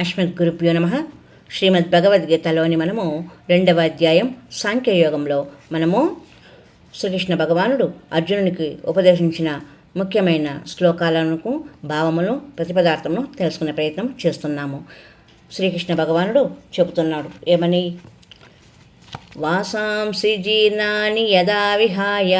అస్మద్గురుభ్యో నమ. శ్రీమద్ భగవద్గీతలోని మనము రెండవ అధ్యాయం సాంఖ్యయోగంలో మనము శ్రీకృష్ణ భగవానుడు అర్జునునికి ఉపదేశించిన ముఖ్యమైన శ్లోకాలను భావములు ప్రతిపదార్థమును తెలుసుకునే ప్రయత్నం చేస్తున్నాము. శ్రీకృష్ణ భగవానుడు చెబుతున్నాడు ఏమని? వాసాంసి జీర్ణాని యదా విహాయ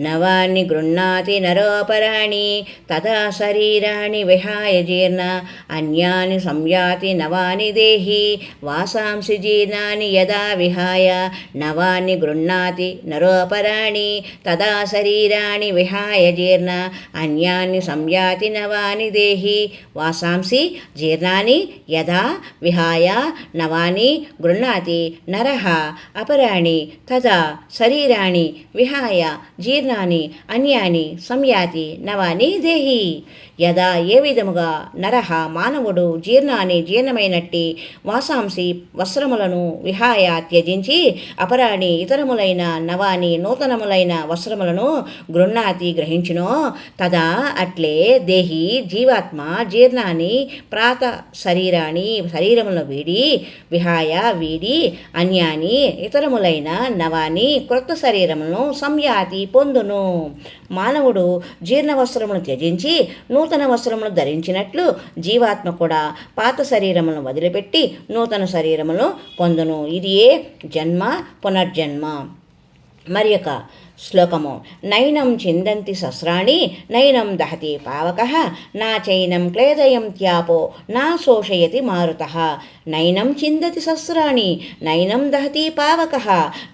నవాన్ని గృహ్ణాతి నరోపరాణి తదా శరీరాణి విహాయ జీర్ణ అన్యాని సంయాతి నవాని దేహి వాసాంసి జీర్ణాని యదా విహాయ నవాన్ని గృహ్ణాతి నరోపరాణి తదా శరీరాణి విహాయ జీర్ణ అన్యాన్ని సంయాతి నవాని దేహి వాసాంసి జీర్ణాని యదా విహాయ నవాని గృహ్ణాతి నరహ అపర అపరాణి తదా శరీరాణి విహాయ జీర్ణాని అన్యాని సంయాతి నవాని దేహి. యదా ఏ విధముగా నరహ మానవుడు జీర్ణాన్ని జీర్ణమైనట్టి వాసాంసి వస్త్రములను విహాయ త్యజించి అపరాణి ఇతరములైన నవాని నూతనములైన వస్త్రములను గృహ్ణాతి గ్రహించునో. తదా అట్లే దేహి జీవాత్మ జీర్ణాన్ని ప్రాత శరీరాన్ని శరీరములను వీడి విహాయ వీడి అన్యాని ఇతరములైన నవాని క్రొత్త శరీరమును సంయాతి పొందును. మానవుడు జీర్ణ వస్త్రమును త్యజించి నూతన నూతన వస్త్రమును ధరించినట్లు జీవాత్మ కూడా పాత శరీరమును వదిలిపెట్టి నూతన శరీరమును పొందును. ఇది ఏ జన్మ పునర్జన్మ. మరి యొక్క శ్లోకము. నైనం చిందంతి సస్రాణి నైనం దహతి పావక నా చైనం క్లేదయం త్యాపో నా శోషయతి మారుత. నైనం చిందతి సస్రాణి నైనం దహతి పావక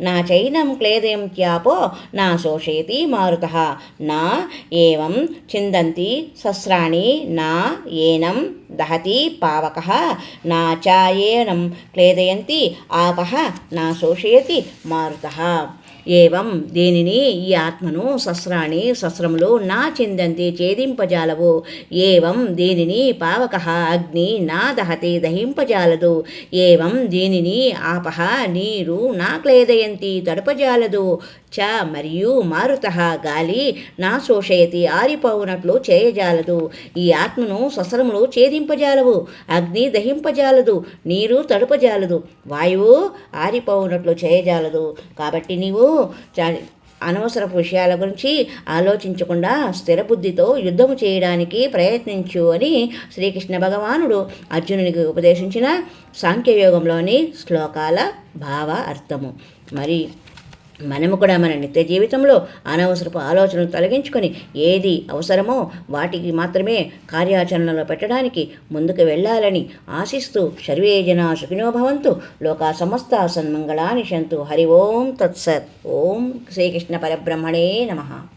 నా చైనం క్లేదయం త్యాపో నా శోషయతి మారుత. నా ఏం చిందంతి సస్రాణి నా ఏనం దహతి పావక నా చాయేనం క్లేదయంతి ఆపహ నా శోషయతి మారుత. ఏవం దేనిని ఈ ఆత్మను సస్రాణి సస్రములు నా చిందంతి ఛేదింపజాలవు. ఏవం దీనిని పావక అగ్ని నా దహతి దహింపజాలదు. ఏవం దీనిని ఆపహ నీరు నా క్లేదయంతి తడుపజాలదు. చ మరియు మారుత గాలి నా శోషయతి ఆరిపోవునట్లు చేయజాలదు. ఈ ఆత్మను శస్త్రములు ఛేదింపజాలవు. అగ్ని దహింపజాలదు. నీరు తడుపజాలదు. వాయువు ఆరిపోవునట్లు చేయజాలదు. కాబట్టి నీవు అనవసరపు విషయాల గురించి ఆలోచించకుండా స్థిరబుద్ధితో యుద్ధము చేయడానికి ప్రయత్నించు అని శ్రీకృష్ణ భగవానుడు అర్జునునికి ఉపదేశించిన సాంఖ్యయోగంలోని శ్లోకాల భావ అర్థము. మరి మనము కూడా మన నిత్య జీవితంలో అనవసరపు ఆలోచనలు తొలగించుకొని ఏది అవసరమో వాటికి మాత్రమే కార్యాచరణలో పెట్టడానికి ముందుకు వెళ్ళాలని ఆశిస్తూ సర్వే జనా సుఖినోభవంతు లోకా సమస్త సన్మంగళాని శంతు. హరి ఓం తత్సత్. ఓం శ్రీకృష్ణ పరబ్రహ్మణే నమః.